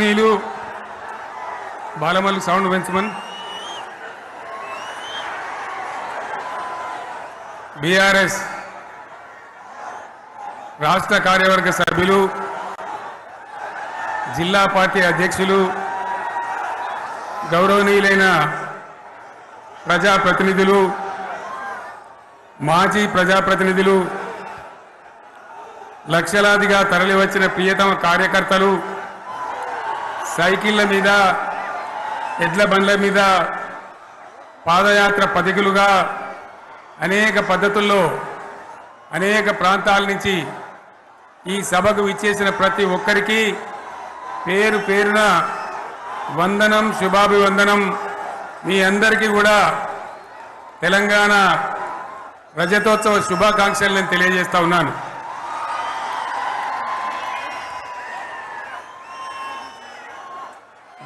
గౌరవనీయులు బాలమల్లి సౌండ్ పెంచమని బీఆర్ఎస్ రాష్ట్ర కార్యవర్గ సభ్యులు జిల్లా పార్టీ అధ్యక్షులు గౌరవనీయులైన ప్రజాప్రతినిధులు మాజీ ప్రజాప్రతినిధులు లక్షలాదిగా తరలివచ్చిన ప్రియతమ కార్యకర్తలు సైకిళ్ళ మీద ఎడ్ల బండ్ల మీద పాదయాత్ర పథికులుగా అనేక పద్ధతుల్లో అనేక ప్రాంతాల నుంచి ఈ సభకు విచ్చేసిన ప్రతి ఒక్కరికి పేరు పేరున వందనం శుభాభివందనం. మీ అందరికీ కూడా తెలంగాణ రజతోత్సవ శుభాకాంక్షలు నేను తెలియజేస్తా ఉన్నాను.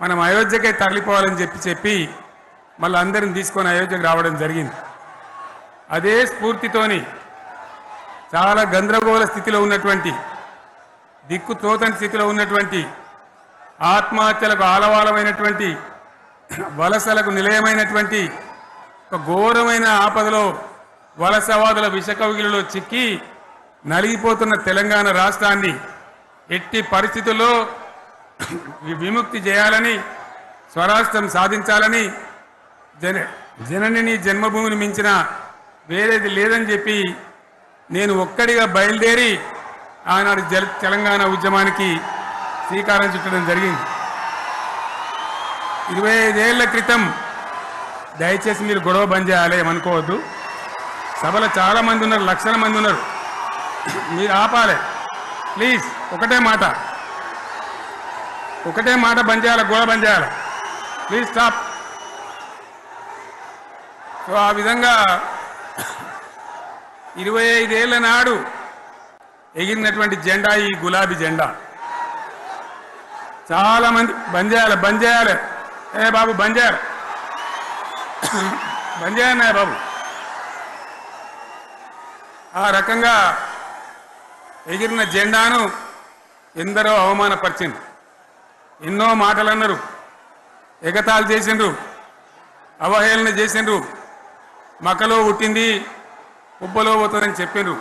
మనం అయోధ్యకే తరలిపోవాలని చెప్పి చెప్పి మళ్ళీ అందరిని తీసుకొని అయోధ్యకు రావడం జరిగింది. అదే స్ఫూర్తితోని చాలా గందరగోళ స్థితిలో ఉన్నటువంటి దిక్కు తోతని స్థితిలో ఉన్నటువంటి ఆత్మహత్యలకు ఆలవాలమైనటువంటి వలసలకు నిలయమైనటువంటి ఒక ఘోరమైన ఆపదలో వలసవాదుల విషకవిలలో చిక్కి నలిగిపోతున్న తెలంగాణ రాష్ట్రాన్ని ఎట్టి పరిస్థితుల్లో విముక్తి చేయాలని స్వరాష్ట్రం సాధించాలని జన జననిని జన్మభూమిని మించిన వేరేది లేదని చెప్పి నేను ఒక్కడిగా బయలుదేరి ఆనాడు జల తెలంగాణ ఉద్యమానికి శ్రీకారం చుట్టడం జరిగింది. ఇరవై ఐదేళ్ళ క్రితం దయచేసి మీరు గొడవ బంద్ చేయాలి ఏమనుకోవద్దు సభలో చాలా మంది ఉన్నారు లక్షల మంది ఉన్నారు. మీరు ఆపాలి. ప్లీజ్ ఒకటే మాట. ఒకటే మాట బంద్ చేయాలి గోడ బంద్ చేయాలి. ప్లీజ్ స్టాప్ సో ఆ విధంగా ఇరవై ఐదేళ్ళ నాడు ఎగిరినటువంటి జెండా ఈ గులాబీ జెండా. చాలా మంది బంద్ చేయాలి బంద్ చేయాలి. ఏ బాబు బంద్ చేయాలి. బంద్ చేయన్నాయ బాబు. ఆ రకంగా ఎగిరిన జెండాను ఎందరో అవమానపరిచింది ఎన్నో మాటలు అన్నారు ఎగతాళి చేసిండ్రు. అవహేళన చేసిండ్రు. మకలో పుట్టింది ఉబ్బలో పోతుందని చెప్పిండ్రు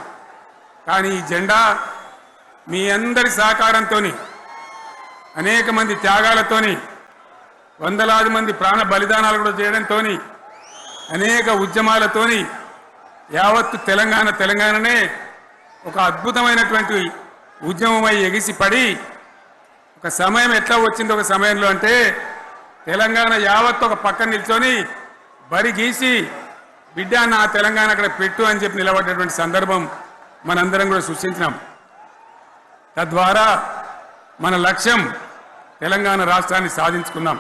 కానీ ఈ జెండా మీ అందరి సహకారంతో అనేక మంది త్యాగాలతోని వందలాది మంది ప్రాణ బలిదానాలు కూడా చేయడంతో అనేక ఉద్యమాలతోని యావత్తు తెలంగాణ తెలంగాణనే ఒక అద్భుతమైనటువంటి ఉద్యమమై ఎగిసిపడి ఒక సమయం ఎట్లా వచ్చింది ఒక సమయంలో అంటే తెలంగాణ యావత్తు ఒక పక్కన నిల్చొని బరి గీసి బిడ్డ నా తెలంగాణ అక్కడ పెట్టు అని చెప్పి నిలబడ్డటువంటి సందర్భం మనందరం కూడా సృష్టించినాం. తద్వారా మన లక్ష్యం తెలంగాణ రాష్ట్రాన్ని సాధించుకున్నాం.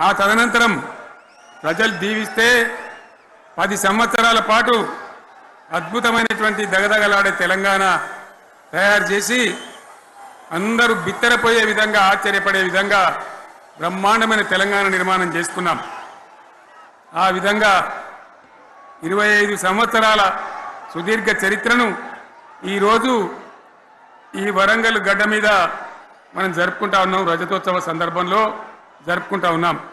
ఆ తదనంతరం ప్రజలు దీవిస్తే పది సంవత్సరాల పాటు అద్భుతమైనటువంటి దగదగలాడే తెలంగాణ తయారు చేసి అందరూ బిత్తరపోయే విధంగా ఆశ్చర్యపడే విధంగా బ్రహ్మాండమైన తెలంగాణ నిర్మాణం చేసుకున్నాం. ఆ విధంగా ఇరవై ఐదు సంవత్సరాల సుదీర్ఘ చరిత్రను ఈరోజు ఈ వరంగల్ గడ్డ మీద మనం జరుపుకుంటా ఉన్నాం. రజతోత్సవ సందర్భంలో జరుపుకుంటా ఉన్నాం.